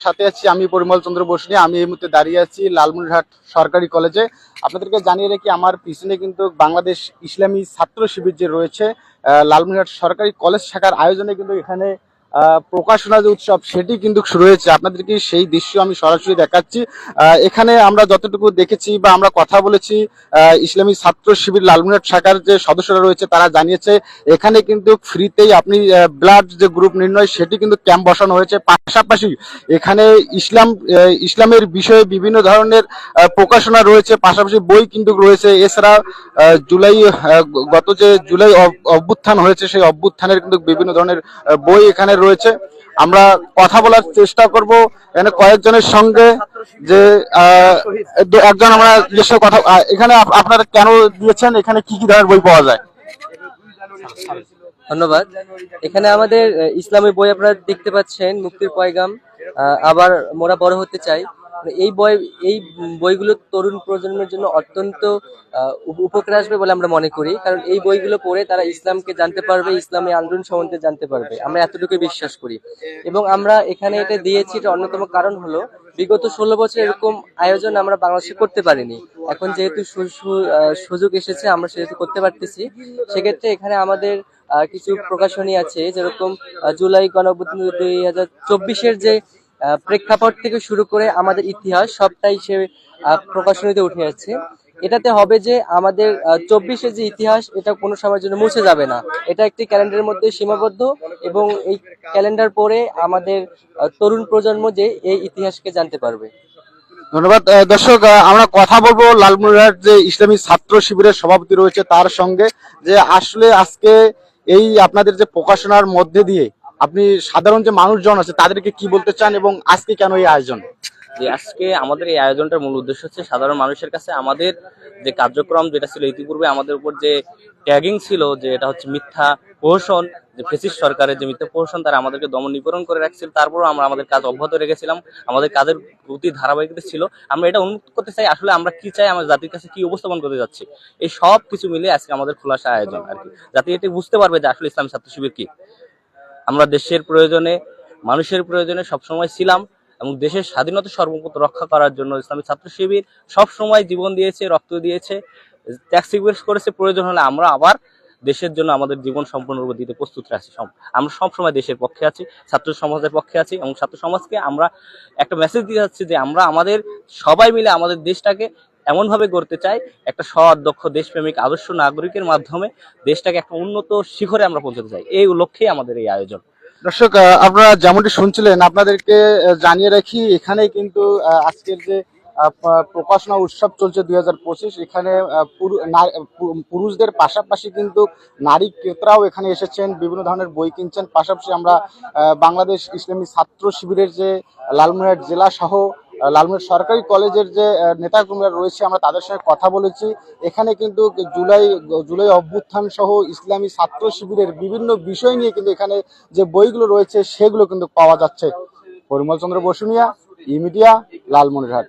সাথে আছি আমি পরিমল চন্দ্র বসুনি আমি এই মুহূর্তে দাঁড়িয়ে আছি লালমনিরহাট সরকারি কলেজে। আপনাদেরকে জানিয়ে রেখে, আমার পিছনে কিন্তু বাংলাদেশ ইসলামী ছাত্র শিবির যে রয়েছে লালমনিরহাট সরকারি কলেজ শাখার আয়োজনে কিন্তু এখানে প্রকাশনা যে উৎসব, সেটি কিন্তু শুরু হয়েছে। আপনাদেরকে সেই দৃশ্য আমি সরাসরি দেখাচ্ছি। এখানে আমরা যতটুকু দেখেছি বা আমরা কথা বলেছি ইসলামী ছাত্র শিবির লালমনিরহাট শাখার যে সদস্যরা রয়েছে, তারা জানিয়েছে, এখানে কিন্তু ফ্রিতেই আপনি ব্লাড যে গ্রুপ নির্ণয়, সেটি কিন্তু ক্যাম্প বসানো হয়েছে। পাশাপাশি এখানে ইসলাম ইসলামের বিষয়ে বিভিন্ন ধরনের প্রকাশনা রয়েছে। পাশাপাশি বই কিন্তু রয়েছে। এছাড়া জুলাই গত যে জুলাই অভ্যুত্থান হয়েছে, সেই অভ্যুত্থানের কিন্তু বিভিন্ন ধরনের বই এখানে রয়েছে। আমরা কথা বলার চেষ্টা করব। এখানে কয়েকজনের সঙ্গে যে একজন আমরা নিজস্ব কথা এখানে আপ- আপনারা কেন দিয়েছেন? এখানে কি কি ধরনের বই পাওয়া যায়? ধন্যবাদ। এখানে আমাদের ইসলামী বই আপনারা দেখতে পাচ্ছেন, মুক্তির পয়গাম। আবার মোরা বড় হতে চাই। এই বই, এই বইগুলো তরুণ প্রজন্মের জন্য অত্যন্ত উপকারে আসবে বলে আমরা মনে করি। কারণ এই বইগুলো পড়ে তারা ইসলামকে জানতে পারবে, ইসলামী আন্দোলন সম্বন্ধে জানতে পারবে। আমরা এতটুকু বিশ্বাস করি। এবং আমরা এখানে এটা দিয়েছি, এটা অন্যতম কারণ হলো, বিগত ষোলো বছর এরকম আয়োজন আমরা বাংলাদেশে করতে পারিনি। এখন যেহেতু সুযোগ এসেছে, আমরা সেহেতু করতে পারতেছি। সেক্ষেত্রে এখানে আমাদের কিছু প্রকাশনী আছে, যেরকম জুলাই গণঅভ্যুত্থান দুই হাজার চব্বিশের যে প্রেক্ষাপট থেকে শুরু করে আমাদের ইতিহাস সবটাই সে প্রকাশনীতে উঠে যাচ্ছে এটাতে হবে যে আমাদের চব্বিশের যে ইতিহাস, এটা কোনো সময়ের জন্য মুছে যাবে না। এটা একটি ক্যালেন্ডারের মধ্যে সীমাবদ্ধ এবং এই ক্যালেন্ডার পরে আমাদের তরুণ প্রজন্ম যে এই ইতিহাসকে জানতে পারবে। ধন্যবাদ। দর্শক আমরা কথা বলব লালমনিরহাট যে ইসলামী ছাত্র শিবিরের সভাপতি রয়েছে তার সঙ্গে যে আসলে আজকে এই আপনাদের যে প্রকাশনার মধ্যে দিয়ে আপনি সাধারণ যে মানুষজন আছে, তাদেরকে কি বলতে চান এবং আজকে কেন এই আয়োজন? যে আজকে আমাদের এই আয়োজনটার মূল উদ্দেশ্য হচ্ছে সাধারণ মানুষের কাছে আমাদের যে কার্যক্রম যেটা ছিল ইতিপূর্বে আমাদের উপর যে ট্যাগিং ছিল, যে এটা হচ্ছে মিথ্যা প্রহসন যে ফেসিস সরকারের যে মিথ্যা প্রহসন তারা আমাদেরকে দমন নিপরণ করে রাখছিল। তারপরও আমরা আমাদের কাজ অব্যাহত রেখেছিলাম। আমাদের কাজের প্রতি ধারাবাহিকতা ছিল। আমরা এটা উন্মুক্ত করতে চাই, আসলে আমরা কি চাই আমাদের জাতির কাছে কি উপস্থাপন করতে যাচ্ছি, এই সব কিছু মিলে আজকে আমাদের খোলাসা আয়োজন আর কি। জাতি এটি বুঝতে পারবে যে আসলে ইসলাম ছাত্র শিবির কি। আমরা দেশের প্রয়োজনে, মানুষের প্রয়োজনে সবসময় ছিলাম এবং দেশের স্বাধীনতা সর্বপ্রত রক্ষা করার জন্য ইসলামী ছাত্র শিবির সব সময় জীবন দিয়েছে, রক্ত দিয়েছে স্বীকার করেছে, প্রয়োজন হলে আমরা আবার দেশের জন্য আমাদের জীবন সম্পূর্ণরূপে দিতে প্রস্তুত আছি সব- আমরা সব সময় দেশের পক্ষে আছি, ছাত্র সমাজের পক্ষে আছি এবং ছাত্র সমাজকে আমরা একটা মেসেজ দিয়ে যাচ্ছি যে আমরা আমাদের সবাই মিলে আমাদের দেশটাকে এমনভাবে গড়তে চাই একটা সৎ, দক্ষ, দেশপ্রেমিক, আদর্শ নাগরিকের মাধ্যমে দেশটাকে একটা উন্নত শিখরে আমরা পৌঁছতে চাই। এই লক্ষ্যেই আমাদের এই আয়োজন। দর্শক আপনারা যেমনটি শুনছিলেন, আপনাদেরকে জানিয়ে রাখি এখানে কিন্তু আজকের যে প্রকাশনা উৎসব চলছে দুই হাজার পঁচিশ। এখানে পুরুষদের পাশাপাশি কিন্তু নারী ক্রেতারাও এখানে এসেছেন, বিভিন্ন ধরনের বই কিনছেন। পাশাপাশি আমরা বাংলাদেশ ইসলামী ছাত্র শিবিরের যে, লালমনিরহাট জেলা সহ আহ, সরকারি কলেজের যে নেতা নেতাকর্মীরা রয়েছে আমরা তাদের সঙ্গে কথা বলেছি। এখানে কিন্তু জুলাই জুলাই অভ্যুত্থান সহ ইসলামী ছাত্র শিবিরের বিভিন্ন বিষয় নিয়ে কিন্তু এখানে যে বইগুলো রয়েছে সেগুলো কিন্তু পাওয়া যাচ্ছে। পরিমল চন্দ্র বসুনিয়া ইমিডিয়া মিডিয়া লালমনিরহাট।